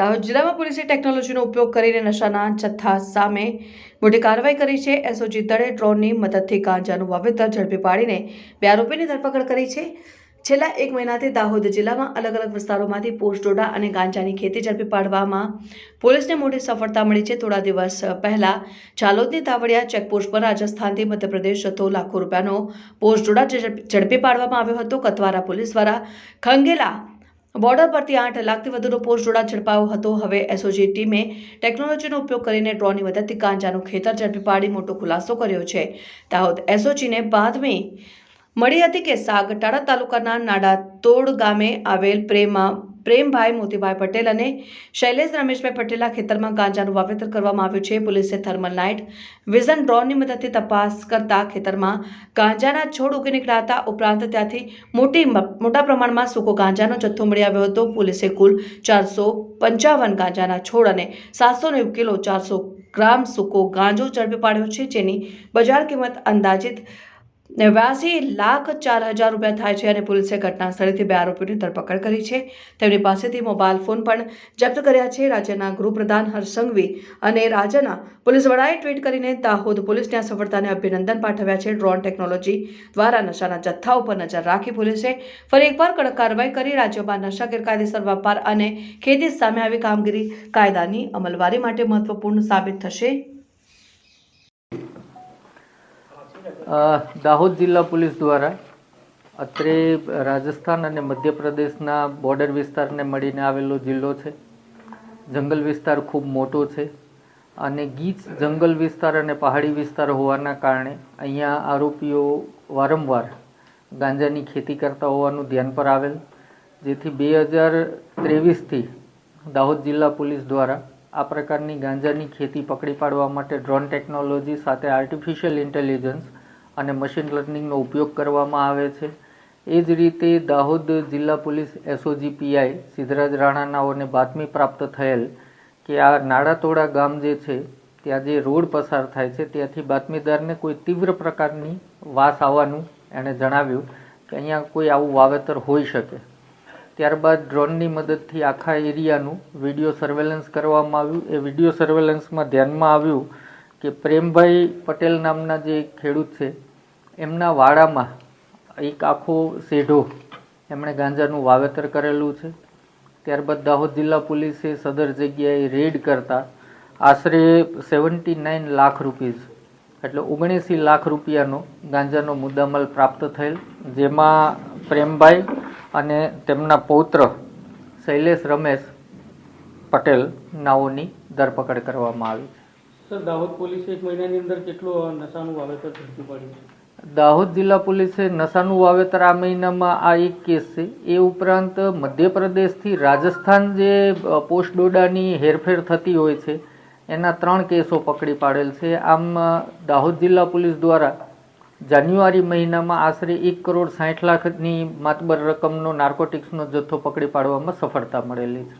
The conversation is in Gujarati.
દાહોદ જિલ્લામાં પોલીસે ટેકનોલોજીનો ઉપયોગ કરીને નશાના જથ્થા સામે મોટી કાર્યવાહી કરી છે. એસઓજી દળે ડ્રોનની મદદથી ગાંજાનું વાવેતર ઝડપી પાડીને બે આરોપીની ધરપકડ કરી છે. છેલ્લા એક મહિનાથી દાહોદ જિલ્લામાં અલગ અલગ વિસ્તારોમાંથી પોસ્ટ ડોડા અને ગાંજાની ખેતી ઝડપી પાડવામાં પોલીસને મોટી સફળતા મળી છે. થોડા દિવસ પહેલા ચાલોદની તાવડિયા ચેકપોસ્ટ પર રાજસ્થાનથી મધ્યપ્રદેશ જતો લાખો રૂપિયાનો પોસ્ટ ડોડા ઝડપી પાડવામાં આવ્યો હતો. કતવારા પોલીસ દ્વારા ખંગેલા બોર્ડર પરથી આઠ લાખથી વધુનો પોસ્ટ જોડા ઝડપાયો હતો. હવે એસઓજી ટીમે ટેકનોલોજીનો ઉપયોગ કરીને ડ્રોનની મદદથી કાંજાનું ખેતર ઝડપી પાડી મોટો ખુલાસો કર્યો છે. દાહોદ એસઓજીને બાદમી મળી હતી કે સાગટાળા તાલુકાના નાડાતોડ ગામે આવેલ પ્રેમા પ્રેમભાઈ મોતીભાઈ પટેલ અને શૈલેષ રમેશભાઈ પટેલના ખેતરમાં ગાંજાનું વાવેતર કરવામાં આવ્યું છે. પોલીસે થર્મલ નાઇટ વિઝન ડ્રોનની મદદથી તપાસ કરતા ખેતરમાં ગાંજાના છોડ ઉગી નીકળ્યા હતા. ઉપરાંત ત્યાંથી મોટી મોટા પ્રમાણમાં સૂકો ગાંજાનો જથ્થો મળી આવ્યો હતો. પોલીસે કુલ ચારસો પંચાવન ગાંજાના છોડ અને સાતસો નેવું કિલો ચારસો ગ્રામ સૂકો ગાંજો ઝડપી પાડ્યો છે, જેની બજાર કિંમત અંદાજિત નેવ્યાસી લાખ ચાર હજાર રૂપિયા થાય છે અને પોલીસે ઘટના સ્થળેથી બે આરોપીની ધરપકડ કરી છે. તેમની પાસેથી મોબાઈલ ફોન પણ જપ્ત કર્યા છે. રાજ્યના ગૃહપ્રધાન હર્ષંઘવી અને રાજ્યના પોલીસ વડાએ ટ્વીટ કરીને દાહોદ પોલીસને આ સફળતાને અભિનંદન પાઠવ્યા છે. ડ્રોન ટેકનોલોજી દ્વારા નશાના જથ્થા ઉપર નજર રાખી પોલીસે ફરી એકવાર કડક કાર્યવાહી કરી. રાજ્યમાં નશા, ગેરકાયદેસર વેપાર અને ખેતી સામે આવી કામગીરી કાયદાની અમલવારી માટે મહત્વપૂર્ણ સાબિત થશે. દાહોદ જિલ્લા પોલીસ દ્વારા અત્રે રાજસ્થાન અને મધ્યપ્રદેશના બોર્ડર વિસ્તારને મળીને આવેલો જિલ્લો છે. જંગલ વિસ્તાર ખૂબ મોટો છે અને ગીચ જંગલ વિસ્તાર અને પહાડી વિસ્તાર હોવાના કારણે અહીંયા આરોપીઓ વારંવાર ગાંજાની ખેતી કરતા હોવાનું ધ્યાન પર આવેલ, જેથી બે હજાર ત્રેવીસથી દાહોદ જિલ્લા પોલીસ દ્વારા આ પ્રકારની ગાંજાની ખેતી પકડી પાડવા માટે ડ્રોન ટેકનોલોજી સાથે આર્ટિફિશિયલ ઇન્ટેલિજન્સ અને મશીન લર્નિંગનો ઉપયોગ કરવામાં આવે છે. એ જ રીતે દાહોદ જિલ્લા પોલીસ એસઓજી પીઆઈ સિદ્ધરાજ રાણાનાઓને બાતમી પ્રાપ્ત થયેલ કે આ નાડાતોડા ગામ જે છે, ત્યાં જે રોડ પસાર થાય છે, ત્યાંથી બાતમીદારને કોઈ તીવ્ર પ્રકારની વાસ આવવાનું એણે જણાવ્યું કે અહીંયા કોઈ આવું વાવેતર હોઈ શકે. ત્યારબાદ ડ્રોનની મદદથી આખા એરિયાનું વીડિયો સર્વેલન્સ કરવામાં આવ્યું. એ વીડિયો સર્વેલન્સમાં ધ્યાનમાં આવ્યું કે પ્રેમભાઈ પટેલ નામના જે ખેડૂત છે એમના વાડામાં એક આખો શેઢો એમણે ગાંજાનું વાવેતર કરેલું છે. ત્યારબાદ દાહોદ જિલ્લા પોલીસે સદર જગ્યાએ રેડ કરતા આશરે સેવન્ટી નાઇન લાખ રૂપીઝ એટલે ઓગણીસી લાખ રૂપિયાનો ગાંજાનો મુદ્દામાલ પ્રાપ્ત થયેલ, જેમાં પ્રેમભાઈ અને તેમના પૌત્ર શૈલેષ રમેશ પટેલ નાઓની ધરપકડ કરવામાં આવી છે. સર, દાહોદ પોલીસે એક મહિનાની અંદર કેટલું નશાનું વાવેતર ઝડપી પાડ્યું છે? દાહોદ જિલ્લા પોલીસે નશાનું વાવેતર આ મહિનામાં આ એક કેસ છે. એ ઉપરાંત મધ્યપ્રદેશથી રાજસ્થાન જે પોસ્ટ ડોડાની હેરફેર થતી હોય છે, એના ત્રણ કેસો પકડી પાડેલ છે. આમ દાહોદ જિલ્લા પોલીસ દ્વારા જાન્યુઆરી મહિનામાં આશરે એક કરોડ સાઠ લાખની માતબર રકમનો નાર્કોટિક્સનો જથ્થો પકડી પાડવામાં સફળતા મળેલી છે.